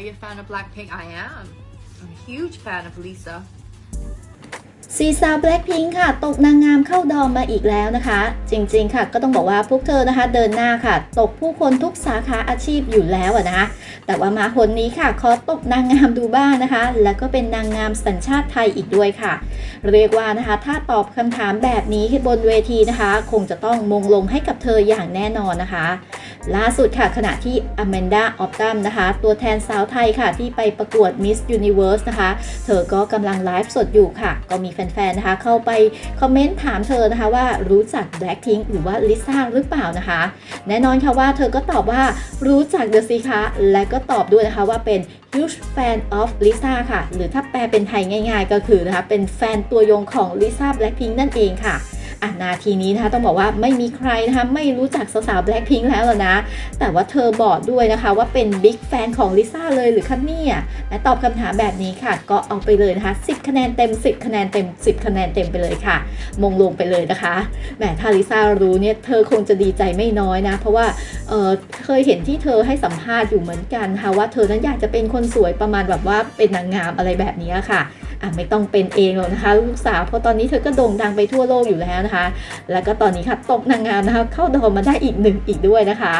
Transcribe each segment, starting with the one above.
Are you a fan of Blackpink? I am. I'm a huge fan of Lisa. ซีซาวแบล็คพิงค่ะ ตกนางงามเข้าดอมมาอีกแล้วนะคะ จริงๆค่ะ ก็ต้องบอกว่าพวกเธอนะคะ เดินหน้าค่ะ ตกผู้คนทุกสาขาอาชีพอยู่แล้วอะนะคะแต่ว่ามาคนนี้ค่ะขอตกนางงามดูบ้างนะคะ แล้วก็เป็นนางงามสัญชาติไทยอีกด้วยค่ะ เรียกว่านะคะ ถ้าตอบคำถามแบบนี้บนเวทีนะคะ คงจะต้องมงลงให้กับเธออย่างแน่นอนนะคะ ล่าสุดค่ะขณะที่อแมนดาออฟตัมนะคะ ตัวแทนสาวไทยค่ะ ที่ไปประกวด Miss Universe นะคะ เธอก็กำลังไลฟ์สดอยู่ค่ะ ก็มีแฟนๆนะคะ เข้าไปคอมเมนต์ถามเธอนะคะว่ารู้จัก Blackpink หรือว่าลิซ่าหรือเปล่านะคะ แน่นอนค่ะว่าเธอก็ตอบว่ารู้จักเดอะซีคะและก็ตอบด้วยนะคะว่าเป็น huge fan of Lisa ค่ะ หรือถ้าแปลเป็นไทยง่ายๆ ก็คือนะคะเป็นแฟนตัวยงของ Lisa Blackpink นั่นเองค่ะ อะนาทีนี้นะคะต้องบอกว่าไม่มีใครนะคะไม่รู้จักสาวๆ Blackpink แล้วล่ะนะ แต่ว่าเธอบอกด้วยนะคะว่าเป็นบิ๊กแฟนของลิซ่าเลยหรือคะเนี่ยและตอบคำถามแบบนี้ค่ะ ก็เอาไปเลยนะคะ 10 คะแนนเต็ม 10 คะแนนเต็ม 10 คะแนนเต็มไปเลยค่ะ มงลงไปเลยนะคะแหมถ้าลิซ่ารู้เนี่ยเธอคงจะดีใจไม่น้อยนะ เพราะว่าเออเคยเห็นที่เธอให้สัมภาษณ์อยู่เหมือนกันค่ะว่าเธอนั้นอยากจะเป็นคนสวยประมาณแบบว่าเป็นนางงามอะไรแบบนี้ค่ะ อะไม่ต้องเป็นเองหรอกนะคะลูกสาวเพราะตอนนี้เธอก็โด่งดังไปทั่วโลกอยู่แล้วนะคะ แล้วก็ตอนนี้ค่ะตกนางงามนะคะเข้าดอมมาได้อีกหนึ่งอีกด้วยนะคะ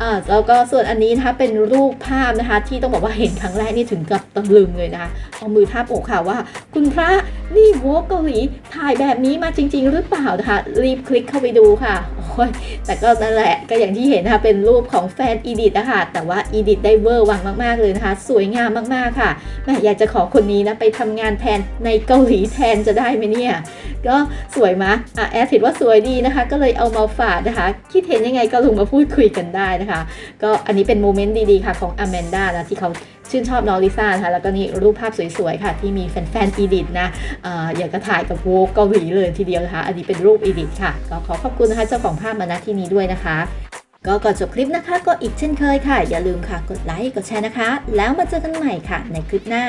อ่าแล้วก็ส่วนอันนี้นะคะเป็นรูปภาพนะคะ ที่ต้องบอกว่าเห็นครั้งแรกนี่ถึงกับตะลึงเลยนะคะเอามือทาบอกค่ะว่า คุณพระนี่โวกเกาหลีถ่ายแบบนี้มาจริง ๆ หรือเปล่านะคะรีบคลิกเข้าไปดูค่ะ โอ้ยแต่ก็นั่นแหละก็อย่างที่เห็นนะคะเป็นรูปของแฟนอีดิทนะคะแต่ว่าอีดิทได้เวอร์วังมากๆเลยนะคะ สวยงามมากๆค่ะแม่อยากจะขอคนนี้นะไปทำงานแทนในเกาหลีแทนจะได้ไหมเนี่ยก็สวยมะอะแอดเห็นว่าสวยดีนะคะ ก็เลยเอามาฝากนะคะ คิดเห็นยังไงก็ลงมาพูดคุยกันได้นะคะ ก็อันนี้เป็นโมเมนต์ดีๆค่ะของอแมนด้านะที่เขา ชื่นชอบน้องลิซ่านะคะแล้วก็นี่รูปภาพสวยๆค่ะ ที่มีแฟนๆอีดิทนะอ่าอยากจะถ่ายกับโวกเกาหลีเลยทีเดียวนะคะอันนี้เป็นรูปอีดิทค่ะ ก็ขอขอบคุณนะคะเจ้าของภาพมาณที่นี้ด้วยนะคะ ก็ก่อนจบคลิปนะคะ ก็อีกเช่นเคยค่ะ อย่าลืมค่ะกดไลค์กดแชร์นะคะ แล้วมาเจอกันใหม่ค่ะ ในคลิปหน้า